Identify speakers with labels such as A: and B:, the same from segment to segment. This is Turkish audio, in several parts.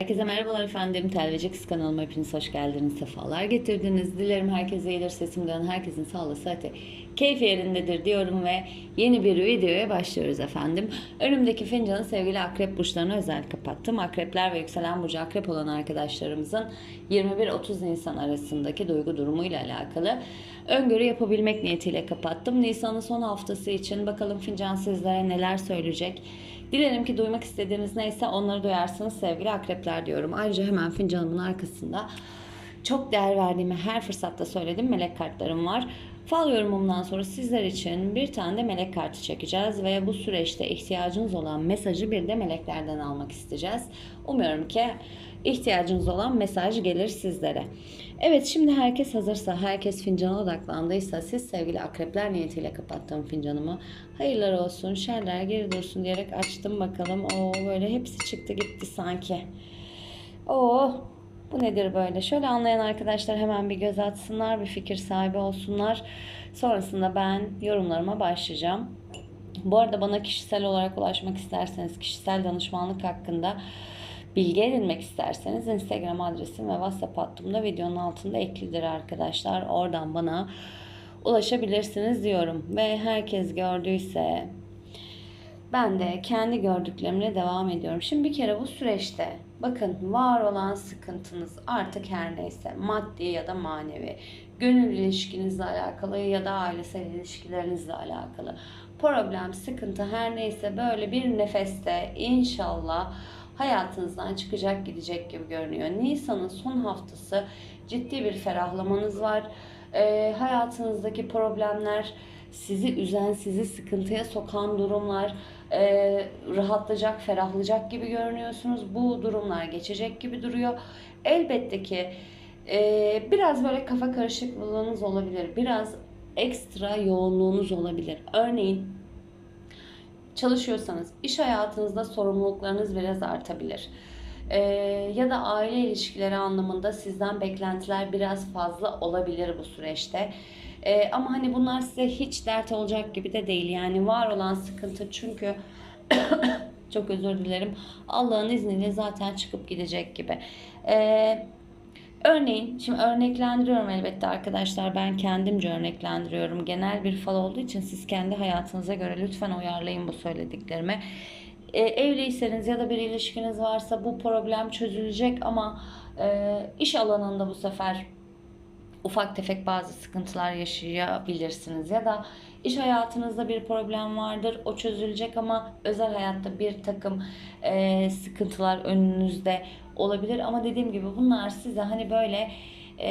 A: Herkese merhabalar efendim. Telvecik kanalıma hepiniz hoş geldiniz. Sefalar getirdiniz. Dilerim herkese iyidir. Sesimden herkesin sağlığı, sıhhati, keyfi yerindedir diyorum ve yeni bir videoya başlıyoruz efendim. Önümdeki fincanı sevgili akrep burçlarına özel kapattım. Akrepler ve yükselen burcu akrep olan arkadaşlarımızın 21-30 Nisan arasındaki duygu durumuyla alakalı öngörü yapabilmek niyetiyle kapattım. Nisan'ın son haftası için bakalım fincan sizlere neler söyleyecek. Dilerim ki duymak istediğiniz neyse onları duyarsınız sevgili akrepler diyorum. Ayrıca hemen fincanımın arkasında çok değer verdiğimi her fırsatta söyledim melek kartlarım var. Fal yorumumdan sonra sizler için bir tane de melek kartı çekeceğiz ve bu süreçte ihtiyacınız olan mesajı bir de meleklerden almak isteyeceğiz. Umuyorum ki ihtiyacınız olan mesaj gelir sizlere. Evet şimdi herkes hazırsa, herkes fincana odaklandıysa siz sevgili akrepler niyetiyle kapattığım fincanımı hayırlar olsun, şerler geri dursun diyerek açtım bakalım. Oo böyle hepsi çıktı gitti sanki. Oo bu nedir böyle? Şöyle anlayan arkadaşlar hemen bir göz atsınlar, bir fikir sahibi olsunlar. Sonrasında ben yorumlarıma başlayacağım. Bu arada bana kişisel olarak ulaşmak isterseniz, kişisel danışmanlık hakkında bilgi edinmek isterseniz Instagram adresim ve WhatsApp hattımda videonun altında eklidir arkadaşlar. Oradan bana ulaşabilirsiniz diyorum. Ve herkes gördüyse ben de kendi gördüklerimle devam ediyorum. Şimdi bir kere bu süreçte bakın var olan sıkıntınız artık her neyse maddi ya da manevi, gönül ilişkinizle alakalı ya da ailesel ilişkilerinizle alakalı problem, sıkıntı her neyse böyle bir nefeste inşallah hayatınızdan çıkacak gidecek gibi görünüyor. Nisan'ın son haftası ciddi bir ferahlamanız var. Ee, hayatınızdaki problemler, sizi üzen, sizi sıkıntıya sokan durumlar e, rahatlayacak, ferahlayacak gibi görünüyorsunuz. Bu durumlar geçecek gibi duruyor. Elbette ki e, biraz böyle kafa karışıklığınız olabilir. Biraz ekstra yoğunluğunuz olabilir. Örneğin çalışıyorsanız iş hayatınızda sorumluluklarınız biraz artabilir. Ee, ya da aile ilişkileri anlamında sizden beklentiler biraz fazla olabilir bu süreçte. Ee, ama hani bunlar size hiç dert olacak gibi de değil. Yani var olan sıkıntı çünkü çok özür dilerim. Allah'ın izniyle zaten çıkıp gidecek gibi. Ee, Örneğin, şimdi örneklendiriyorum elbette arkadaşlar. Ben kendimce örneklendiriyorum. Genel bir fal olduğu için siz kendi hayatınıza göre lütfen uyarlayın bu söylediklerimi. E, evliyseniz ya da bir ilişkiniz varsa bu problem çözülecek ama e, iş alanında bu sefer ufak tefek bazı sıkıntılar yaşayabilirsiniz. Ya da iş hayatınızda bir problem vardır o çözülecek ama özel hayatta bir takım e, sıkıntılar önünüzde olabilir. Ama dediğim gibi bunlar size hani böyle e,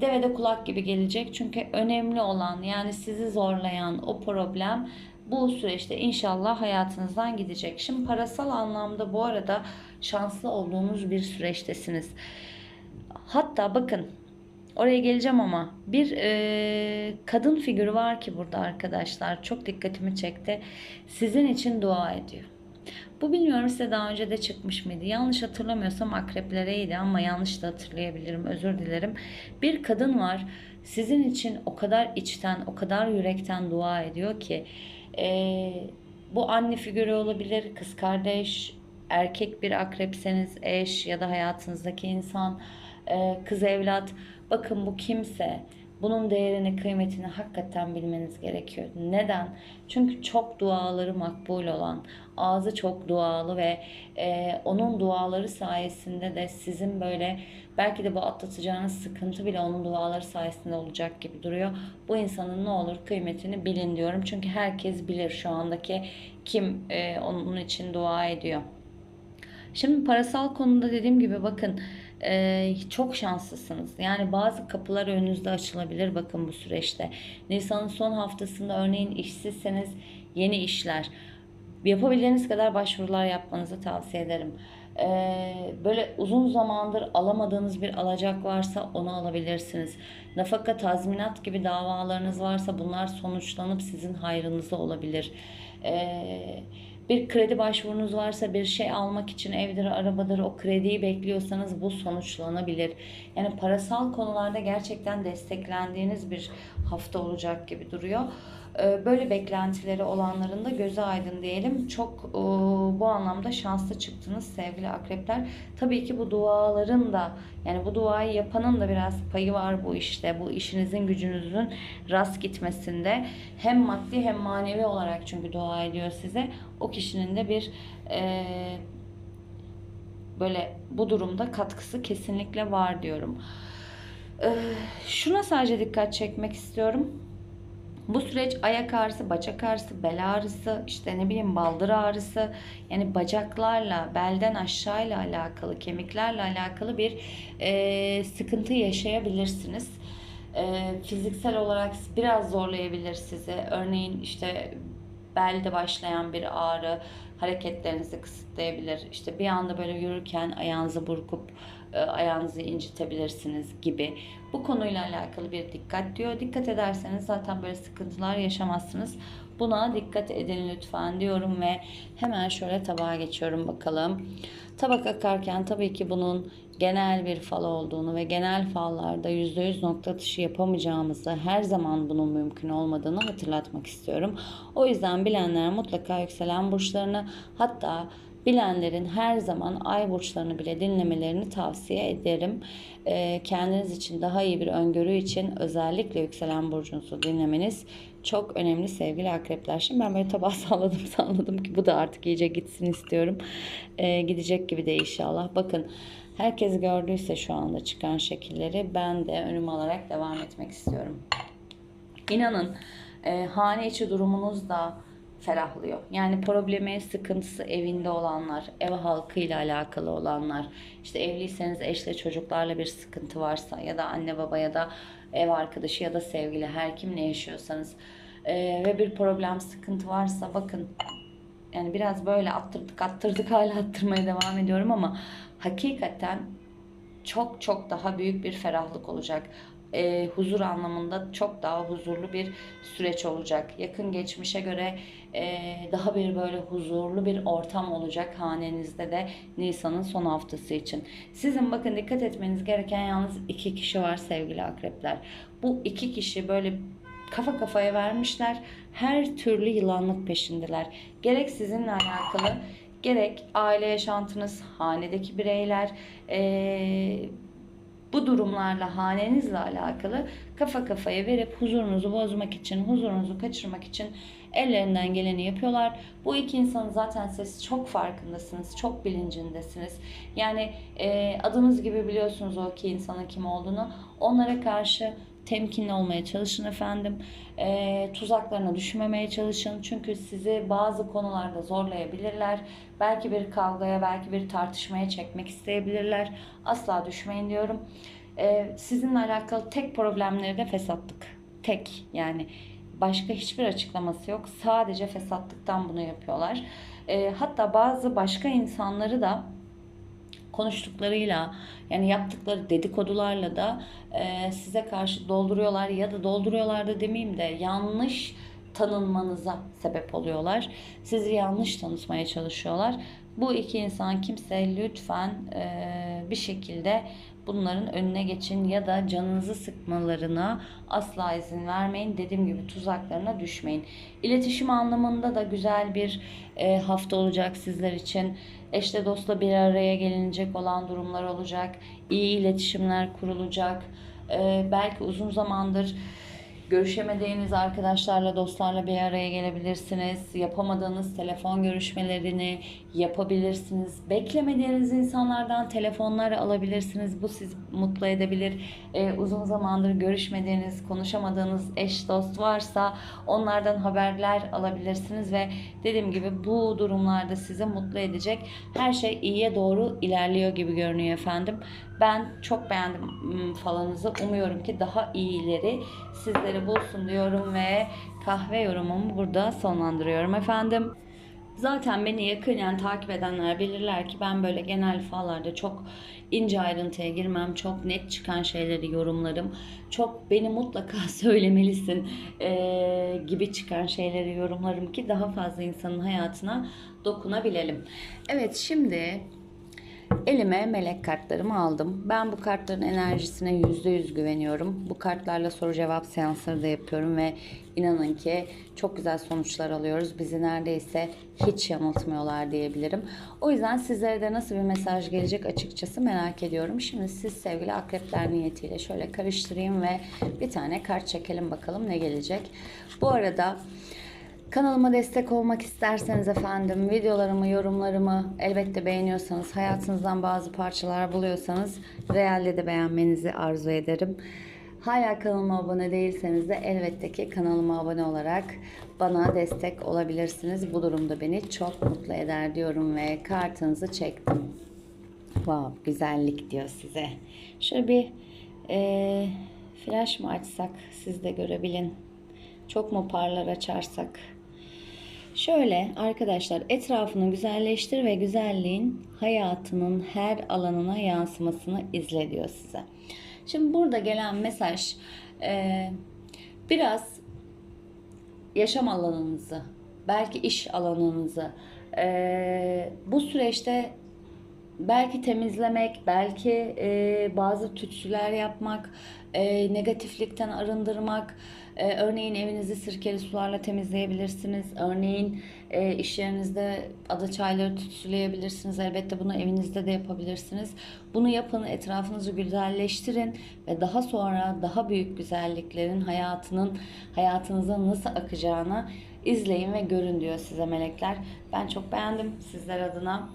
A: devede kulak gibi gelecek. Çünkü önemli olan yani sizi zorlayan o problem bu süreçte inşallah hayatınızdan gidecek. Şimdi parasal anlamda bu arada şanslı olduğunuz bir süreçtesiniz. Hatta bakın Oraya geleceğim ama bir e, kadın figürü var ki burada arkadaşlar çok dikkatimi çekti. Sizin için dua ediyor. Bu bilmiyorum size daha önce de çıkmış mıydı? Yanlış hatırlamıyorsam akreplereydi ama yanlış da hatırlayabilirim. Özür dilerim. Bir kadın var. Sizin için o kadar içten, o kadar yürekten dua ediyor ki e, bu anne figürü olabilir, kız kardeş, erkek bir akrepseniz eş ya da hayatınızdaki insan, e, kız evlat Bakın bu kimse bunun değerini, kıymetini hakikaten bilmeniz gerekiyor. Neden? Çünkü çok duaları makbul olan, ağzı çok dualı ve e, onun duaları sayesinde de sizin böyle belki de bu atlatacağınız sıkıntı bile onun duaları sayesinde olacak gibi duruyor. Bu insanın ne olur kıymetini bilin diyorum. Çünkü herkes bilir şu andaki kim e, onun için dua ediyor. Şimdi parasal konuda dediğim gibi bakın ee, çok şanslısınız. Yani bazı kapılar önünüzde açılabilir bakın bu süreçte. Nisan'ın son haftasında örneğin işsizseniz yeni işler. Yapabildiğiniz kadar başvurular yapmanızı tavsiye ederim. Ee, böyle uzun zamandır alamadığınız bir alacak varsa onu alabilirsiniz. Nafaka, tazminat gibi davalarınız varsa bunlar sonuçlanıp sizin hayrınıza olabilir. Eee bir kredi başvurunuz varsa bir şey almak için evdir, arabadır o krediyi bekliyorsanız bu sonuçlanabilir. Yani parasal konularda gerçekten desteklendiğiniz bir hafta olacak gibi duruyor. E, böyle beklentileri olanların da gözü aydın diyelim. Çok e, bu anlamda şanslı çıktınız sevgili akrepler. Tabii ki bu duaların da yani bu duayı yapanın da biraz payı var bu işte. Bu işinizin gücünüzün rast gitmesinde hem maddi hem manevi olarak çünkü dua ediyor size. O kişinin de bir e, böyle bu durumda katkısı kesinlikle var diyorum. Ee, şuna sadece dikkat çekmek istiyorum. Bu süreç ayak ağrısı, bacak ağrısı, bel ağrısı, işte ne bileyim baldır ağrısı, yani bacaklarla, belden aşağıyla alakalı, kemiklerle alakalı bir e, sıkıntı yaşayabilirsiniz. E, fiziksel olarak biraz zorlayabilir sizi. Örneğin işte belde başlayan bir ağrı hareketlerinizi kısıtlayabilir. İşte bir anda böyle yürürken ayağınızı burkup ayağınızı incitebilirsiniz gibi. Bu konuyla alakalı bir dikkat diyor. Dikkat ederseniz zaten böyle sıkıntılar yaşamazsınız. Buna dikkat edin lütfen diyorum ve hemen şöyle tabağa geçiyorum bakalım. Tabak akarken tabii ki bunun genel bir fal olduğunu ve genel fallarda %100 nokta atışı yapamayacağımızı, her zaman bunun mümkün olmadığını hatırlatmak istiyorum. O yüzden bilenler mutlaka yükselen burçlarını hatta bilenlerin her zaman ay burçlarını bile dinlemelerini tavsiye ederim. Ee, kendiniz için daha iyi bir öngörü için özellikle yükselen burcunuzu dinlemeniz çok önemli sevgili akrepler. Şimdi ben böyle tabağı salladım salladım ki bu da artık iyice gitsin istiyorum. Ee, gidecek gibi de inşallah. Bakın herkes gördüyse şu anda çıkan şekilleri ben de önüme alarak devam etmek istiyorum. İnanın e, hane içi durumunuz da ferahlıyor. Yani problemi, sıkıntısı evinde olanlar, ev halkıyla alakalı olanlar, işte evliyseniz eşle çocuklarla bir sıkıntı varsa ya da anne baba ya da ev arkadaşı ya da sevgili her kim ne yaşıyorsanız e, ve bir problem sıkıntı varsa bakın yani biraz böyle attırdık attırdık hala attırmaya devam ediyorum ama hakikaten çok çok daha büyük bir ferahlık olacak. E, huzur anlamında çok daha huzurlu bir süreç olacak. Yakın geçmişe göre e, daha bir böyle huzurlu bir ortam olacak hanenizde de Nisan'ın son haftası için. Sizin bakın dikkat etmeniz gereken yalnız iki kişi var sevgili akrepler. Bu iki kişi böyle kafa kafaya vermişler. Her türlü yılanlık peşindeler. Gerek sizinle alakalı gerek aile yaşantınız, hanedeki bireyler, ee, bu durumlarla hanenizle alakalı kafa kafaya verip huzurunuzu bozmak için, huzurunuzu kaçırmak için ellerinden geleni yapıyorlar. Bu iki insanın zaten siz çok farkındasınız, çok bilincindesiniz. Yani e, adınız gibi biliyorsunuz o iki insanın kim olduğunu. Onlara karşı temkinli olmaya çalışın efendim. E, tuzaklarına düşmemeye çalışın. Çünkü sizi bazı konularda zorlayabilirler. Belki bir kavgaya, belki bir tartışmaya çekmek isteyebilirler. Asla düşmeyin diyorum. E, sizinle alakalı tek problemleri de fesatlık. Tek yani başka hiçbir açıklaması yok. Sadece fesatlıktan bunu yapıyorlar. E, hatta bazı başka insanları da konuştuklarıyla yani yaptıkları dedikodularla da e, size karşı dolduruyorlar ya da dolduruyorlar da demeyeyim de yanlış tanınmanıza sebep oluyorlar. Sizi yanlış tanıtmaya çalışıyorlar. Bu iki insan kimse lütfen e, bir şekilde bunların önüne geçin ya da canınızı sıkmalarına asla izin vermeyin. Dediğim gibi tuzaklarına düşmeyin. İletişim anlamında da güzel bir e, hafta olacak sizler için. Eşle dostla bir araya gelinecek olan durumlar olacak. İyi iletişimler kurulacak. E, belki uzun zamandır Görüşemediğiniz arkadaşlarla, dostlarla bir araya gelebilirsiniz. Yapamadığınız telefon görüşmelerini yapabilirsiniz. Beklemediğiniz insanlardan telefonlar alabilirsiniz. Bu sizi mutlu edebilir. Ee, uzun zamandır görüşmediğiniz, konuşamadığınız eş dost varsa onlardan haberler alabilirsiniz ve dediğim gibi bu durumlarda sizi mutlu edecek. Her şey iyiye doğru ilerliyor gibi görünüyor efendim. Ben çok beğendim falanızı. Umuyorum ki daha iyileri sizleri bulsun diyorum ve kahve yorumumu burada sonlandırıyorum efendim. Zaten beni yakinen takip edenler bilirler ki ben böyle genel fallarda çok ince ayrıntıya girmem. Çok net çıkan şeyleri yorumlarım. Çok beni mutlaka söylemelisin eee, gibi çıkan şeyleri yorumlarım ki daha fazla insanın hayatına dokunabilelim. Evet şimdi Elime melek kartlarımı aldım. Ben bu kartların enerjisine %100 güveniyorum. Bu kartlarla soru cevap seansları da yapıyorum ve inanın ki çok güzel sonuçlar alıyoruz. Bizi neredeyse hiç yanıltmıyorlar diyebilirim. O yüzden sizlere de nasıl bir mesaj gelecek açıkçası merak ediyorum. Şimdi siz sevgili akrepler niyetiyle şöyle karıştırayım ve bir tane kart çekelim bakalım ne gelecek. Bu arada Kanalıma destek olmak isterseniz efendim videolarımı, yorumlarımı elbette beğeniyorsanız, hayatınızdan bazı parçalar buluyorsanız realde de beğenmenizi arzu ederim. Hala kanalıma abone değilseniz de elbette ki kanalıma abone olarak bana destek olabilirsiniz. Bu durumda beni çok mutlu eder diyorum ve kartınızı çektim. Wow, güzellik diyor size. Şöyle bir eee, flash mı açsak siz de görebilin. Çok mu parlar açarsak? Şöyle arkadaşlar etrafını güzelleştir ve güzelliğin hayatının her alanına yansımasını izle diyor size. Şimdi burada gelen mesaj eee, biraz yaşam alanınızı, belki iş alanınızı eee, bu süreçte belki temizlemek, belki e, bazı tütsüler yapmak, e, negatiflikten arındırmak. E, örneğin evinizi sirkeli sularla temizleyebilirsiniz. Örneğin e, iş yerinizde ada çayları tütsüleyebilirsiniz. Elbette bunu evinizde de yapabilirsiniz. Bunu yapın, etrafınızı güzelleştirin ve daha sonra daha büyük güzelliklerin hayatının hayatınıza nasıl akacağını izleyin ve görün diyor size melekler. Ben çok beğendim sizler adına.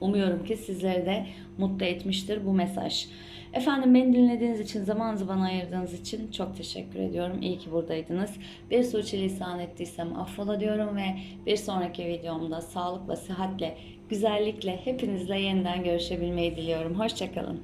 A: Umuyorum ki sizleri de mutlu etmiştir bu mesaj. Efendim beni dinlediğiniz için, zamanınızı bana ayırdığınız için çok teşekkür ediyorum. İyi ki buradaydınız. Bir sürçülisan ettiysem affola diyorum ve bir sonraki videomda sağlıkla, sıhhatle, güzellikle hepinizle yeniden görüşebilmeyi diliyorum. Hoşçakalın.